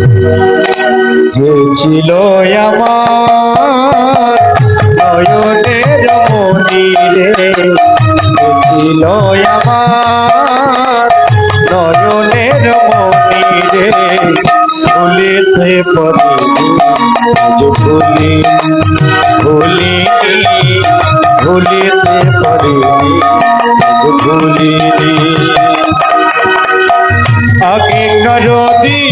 যে ছিল আমার নয়নের মনিরে, যে ছিল আমার নয়নের মনিরে ভুলিতে পারি ভুলি ভুলি ভুলিতে পারি ভুলি আগে কারও দিনগুলি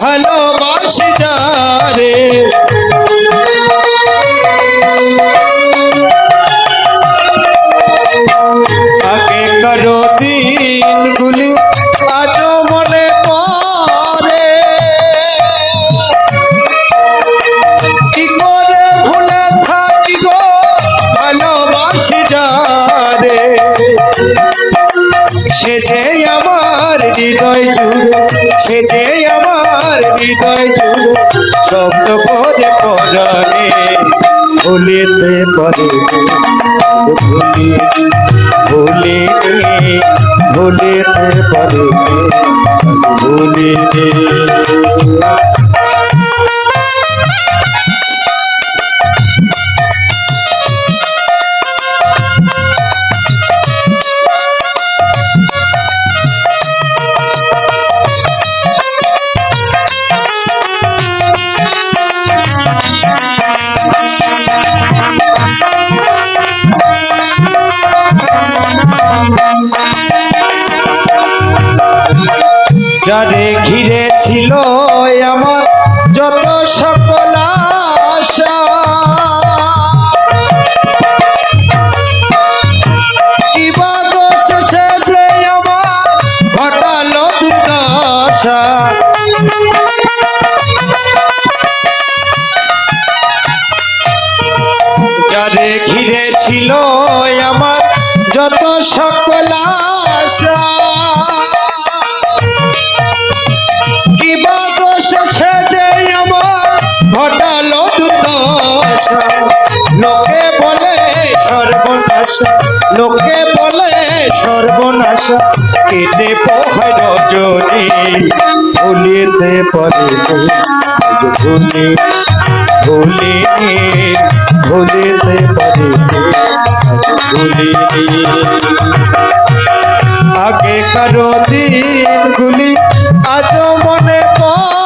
ভালোবাসি যারে। আগে কারও দিনগুলি আজ মনে পড়ে। কি করে ভুলে থাকি গো ভালোবাসি যারে। সে যে আমার হৃদয় জুড়ে সে যে আমার হৃদয় জুড়ে শব্দ করে পরাণে ভুলিতে পারে ভুলি ভুলি ভুলিতে পারে ভুলি যারে ঘিরে ছিল আমার যত সকল ঘিরে ছিল আমার যত সকল লোকে বলে সর্বনাশা, লোকে বলে সর্বনাশা। কেটে পোহায় রজনী ভুলিতে পারে ভুলি ভুলি ভুলিতে পারে ভুলি আগে কারও দিনগুলি আজ মনে পড়ে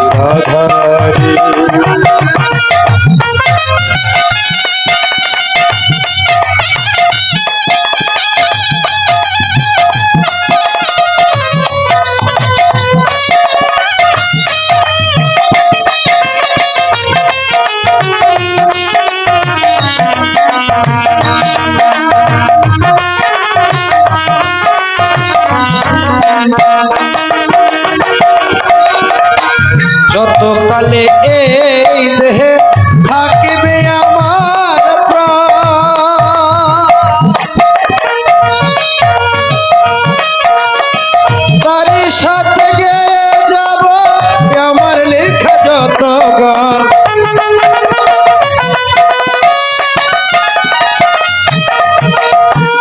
যত কালে এই দেহে থাকিবে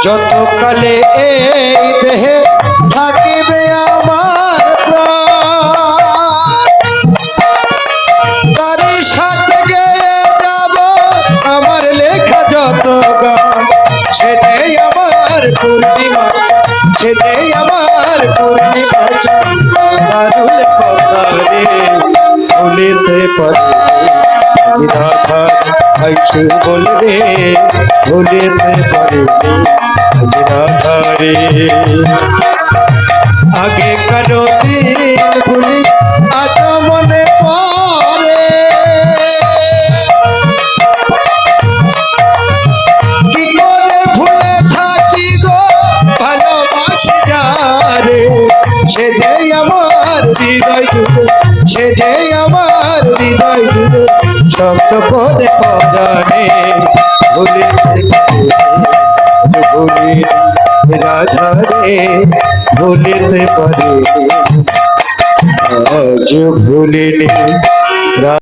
যত কালে এই দেহে থাকিবে আমার তারই সাথে গেয়ে যাব আমার লেখা যত গান সে আমার পূর্ণিমা চাঁদ, সে যে আমার পূর্ণিমা দারুল পথারে ভুলিতে পারে রাধা হয়তো বলবে ভুলিতে পারবে আজ আগে কারও দিন ভুলি আজ মনে পড়ে। কি করে ভুলে থাকি গো ভালোবাসি যারে? সে যে আমার হৃদয় সে যে আমার হৃদয় শব্দ করে পরাণে ভুলিতে ভুলি রাধা রে ভুলিতে পারে আজ ভুলিনি